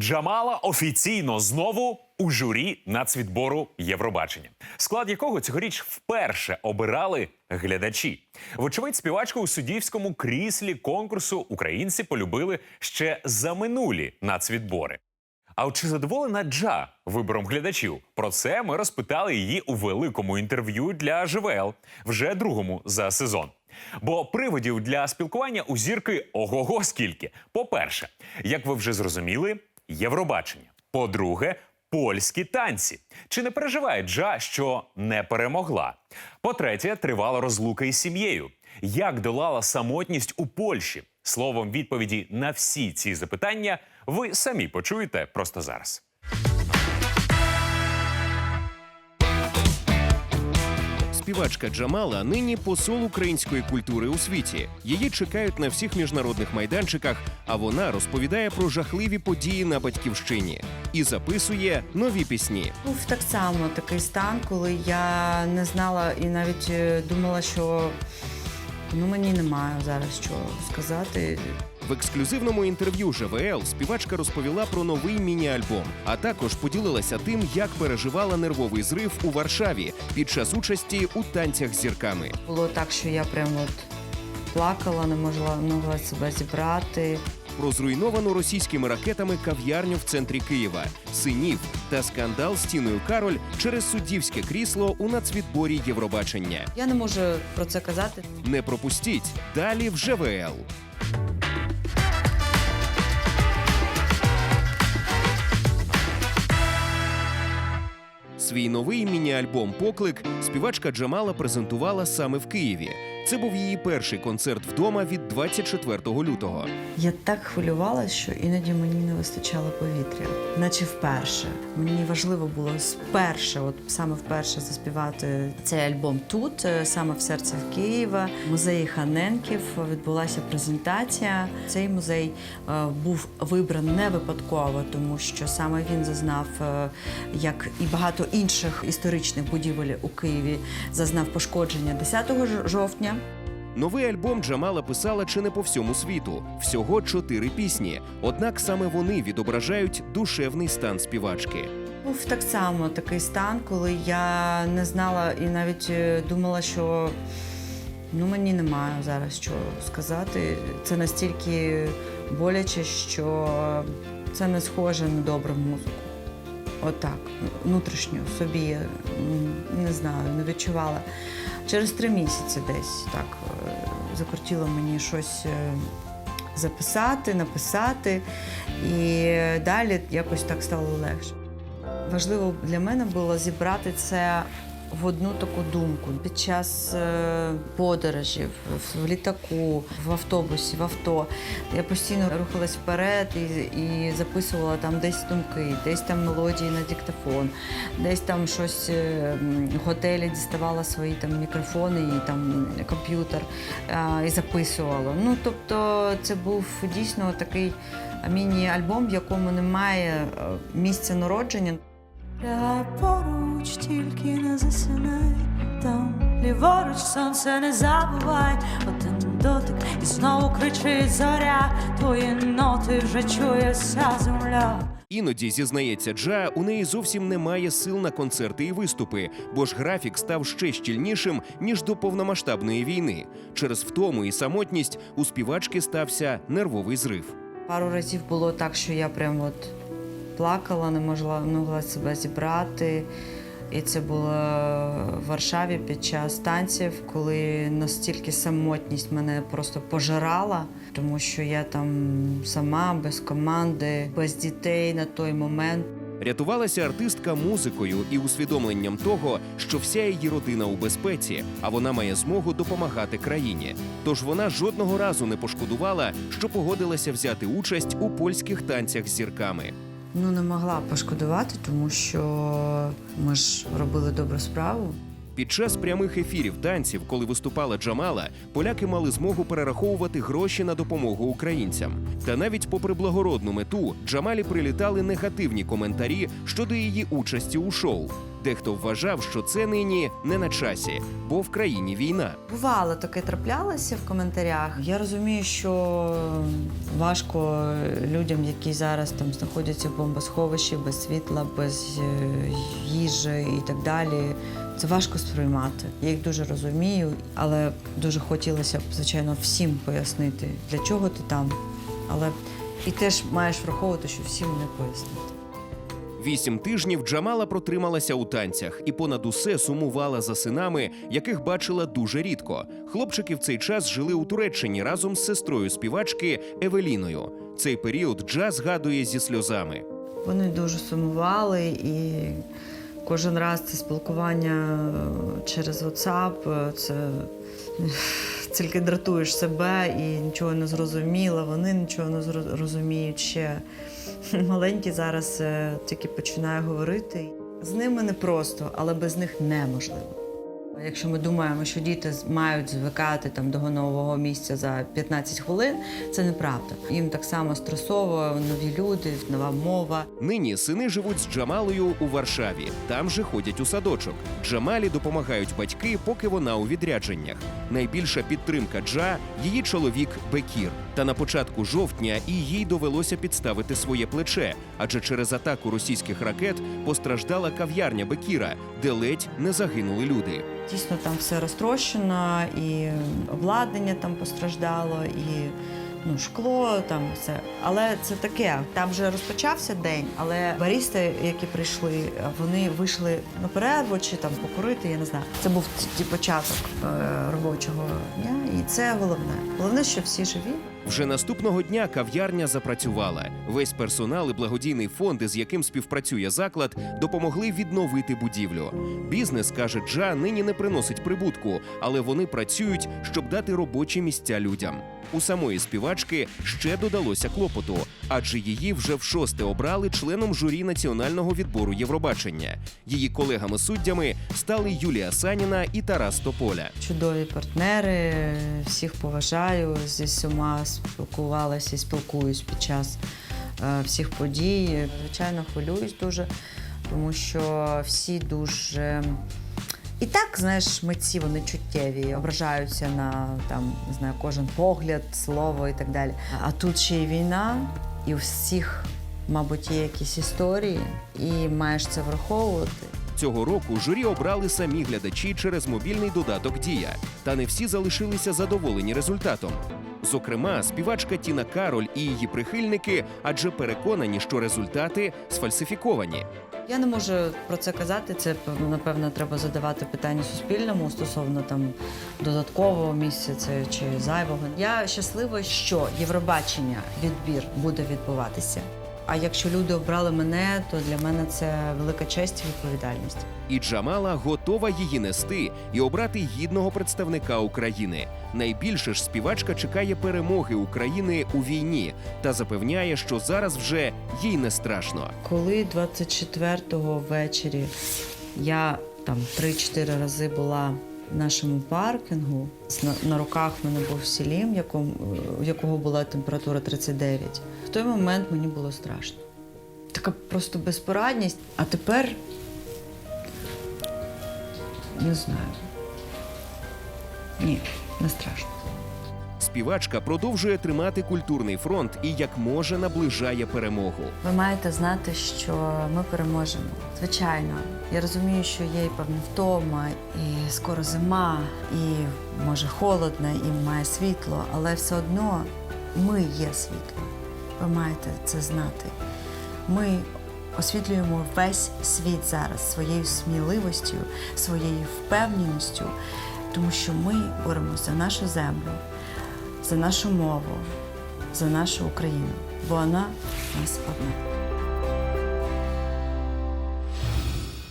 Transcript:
Джамала офіційно знову у журі нацвідбору Євробачення, склад якого цьогоріч вперше обирали глядачі. Вочевидь, співачку у суддівському кріслі конкурсу українці полюбили ще за минулі нацвідбори. А от чи задоволена Джа вибором глядачів? Про це ми розпитали її у великому інтерв'ю для ЖВЛ, вже другому за сезон. Бо приводів для спілкування у зірки ого-го скільки. По-перше, як ви вже зрозуміли, Євробачення. По-друге, польські танці. Чи не переживає Джа, що не перемогла? По-третє, тривала розлука із сім'єю. Як долала самотність у Польщі? Словом, відповіді на всі ці запитання ви самі почуєте просто зараз. Співачка Джамала нині посол української культури у світі. Її чекають на всіх міжнародних майданчиках, а вона розповідає про жахливі події на батьківщині і записує нові пісні. Був так само такий стан, коли я не знала і навіть е, думала, що ну мені немає зараз чого сказати. В ексклюзивному інтерв'ю ЖВЛ співачка розповіла про новий міні-альбом, а також поділилася тим, як переживала нервовий зрив у Варшаві під час участі у танцях з зірками. Було так, що я прям от плакала, не могла, не могла себе зібрати. Про зруйновану російськими ракетами кав'ярню в центрі Києва, синів та скандал з Тіною Кароль через суддівське крісло у нацвідборі Євробачення. Я не можу про це казати. Не пропустіть далі в ЖВЛ. Свій новий міні-альбом Поклик співачка Джамала презентувала саме в Києві. Це був її перший концерт вдома від 24 лютого. Я так хвилювалася, що іноді мені не вистачало повітря, наче вперше. Мені важливо було сперше, от саме вперше заспівати цей альбом тут, е, саме в серці Києва, музеї Ханенків відбулася презентація. Цей музей е, був вибраний не випадково, тому що саме він зазнав, е, як і багато інших історичних будівель у Києві, зазнав пошкодження 10 жовтня. Новий альбом Джамала писала чи не по всьому світу. Всього чотири пісні. Однак саме вони відображають душевний стан співачки. Був так само такий стан, коли я не знала і навіть е, думала, що ну мені немає зараз чого сказати. Це настільки боляче, що це не схоже на добру музику. Отак, внутрішньо собі не знаю, не відчувала. Через три місяці десь так е, закрутіло мені щось е, записати, написати, і далі якось так стало легше. Важливо для мене було зібрати це в одну таку думку під час е, подорожів в літаку, в автобусі, в авто. Я постійно рухалась вперед і, і записувала там десь думки, десь там мелодії на диктофон, десь там щось е, в готелі діставала свої там мікрофони і там комп'ютер е, і записувала. Ну тобто, це був дійсно такий міні-альбом, в якому немає місця народження. Поруч, тільки не засинай там ліворуч сонце не забувай, один дотик і знову кричить зоря, твої ноти вже чує вся земля. Іноді зізнається Джа, у неї зовсім немає сил на концерти і виступи, бо ж графік став ще щільнішим ніж до повномасштабної війни. Через втому і самотність у співачки стався нервовий зрив. Пару разів було так, що я прям от плакала, не могла, не могла себе зібрати. І це було в Варшаві під час танців, коли настільки самотність мене просто пожирала, тому що я там сама, без команди, без дітей на той момент. Рятувалася артистка музикою і усвідомленням того, що вся її родина у безпеці, а вона має змогу допомагати країні. Тож вона жодного разу не пошкодувала, що погодилася взяти участь у польських танцях з зірками. Ну, не могла пошкодувати, тому що ми ж робили добру справу. Під час прямих ефірів танців, коли виступала Джамала, поляки мали змогу перераховувати гроші на допомогу українцям. Та навіть попри благородну мету, Джамалі прилітали негативні коментарі щодо її участі у шоу. Дехто вважав, що це нині не на часі, бо в країні війна. Бувало таке траплялося в коментарях. Я розумію, що важко людям, які зараз там знаходяться в бомбосховищі без світла, без е, їжі і так далі. Це важко сприймати. Я їх дуже розумію, але дуже хотілося б, звичайно, всім пояснити, для чого ти там. Але і теж маєш враховувати, що всім не пояснити. Вісім тижнів Джамала протрималася у танцях і понад усе сумувала за синами, яких бачила дуже рідко. Хлопчики в цей час жили у Туреччині разом з сестрою співачки Евеліною. Цей період Джа згадує зі сльозами. Вони дуже сумували, і кожен раз це спілкування через WhatsApp, е, це тільки дратуєш себе і нічого не зрозуміла, вони нічого не розуміють ще. Маленькі зараз е, тільки починаю говорити. З ними непросто, але без них неможливо. Якщо ми думаємо, що діти мають звикати там до нового місця за 15 хвилин, це неправда. Їм так само стресово, нові люди, нова мова. Нині сини живуть з Джамалою у Варшаві. Там же ходять у садочок. Джамалі допомагають батьки, поки вона у відрядженнях. Найбільша підтримка Джа її чоловік Бекір. Та на початку жовтня і їй довелося підставити своє плече, адже через атаку російських ракет постраждала кав'ярня Бекіра, де ледь не загинули люди. Дійсно, там все розтрощено, і обладнання там постраждало, і ну, шкло, там все. Але це таке. Там вже розпочався день, але барісти, які прийшли, вони вийшли на перерву чи там покурити, я не знаю. Це був початок е, робочого дня, і це головне. Головне, що всі живі. Вже наступного дня кав'ярня запрацювала. Весь персонал і благодійний фонд, із яким співпрацює заклад, допомогли відновити будівлю. Бізнес каже Джа, нині не приносить прибутку, але вони працюють, щоб дати робочі місця людям. У самої співачки ще додалося клопоту, адже її вже в шосте обрали членом журі національного відбору Євробачення. Її колегами-суддями стали Юлія Саніна і Тарас Тополя. Чудові партнери, всіх поважаю, зі всіма спілкувалася і спілкуюсь під час е, всіх подій. Звичайно, хвилююсь дуже, тому що всі дуже. І так, знаєш, митці вони чуттєві, ображаються на там, не знаю, кожен погляд, слово і так далі. А тут ще й війна, і у всіх, мабуть, є якісь історії, і маєш це враховувати. Цього року журі обрали самі глядачі через мобільний додаток Дія. Та не всі залишилися задоволені результатом. Зокрема, співачка Тіна Кароль і її прихильники, адже переконані, що результати сфальсифіковані. Я не можу про це казати. Це напевно треба задавати питання суспільному стосовно там додаткового місця чи зайвого. Я щаслива, що Євробачення відбір буде відбуватися. А якщо люди обрали мене, то для мене це велика честь і відповідальність. І Джамала готова її нести і обрати гідного представника України. Найбільше ж співачка чекає перемоги України у війні та запевняє, що зараз вже їй не страшно. Коли 24-го ввечері я там 3-4 рази була нашому паркінгу, на, руках в мене був якому, у якого була температура 39. В той момент мені було страшно. Така просто безпорадність. А тепер не знаю. Ні, не страшно. Співачка продовжує тримати культурний фронт і як може наближає перемогу. Ви маєте знати, що ми переможемо. Звичайно, я розумію, що є і певна втома, і скоро зима, і може холодно, і має світло, але все одно ми є світло. Ви маєте це знати. Ми освітлюємо весь світ зараз своєю сміливостю, своєю впевненістю, тому що ми боремося за нашу землю, за нашу мову, за нашу Україну, бо вона нас одна.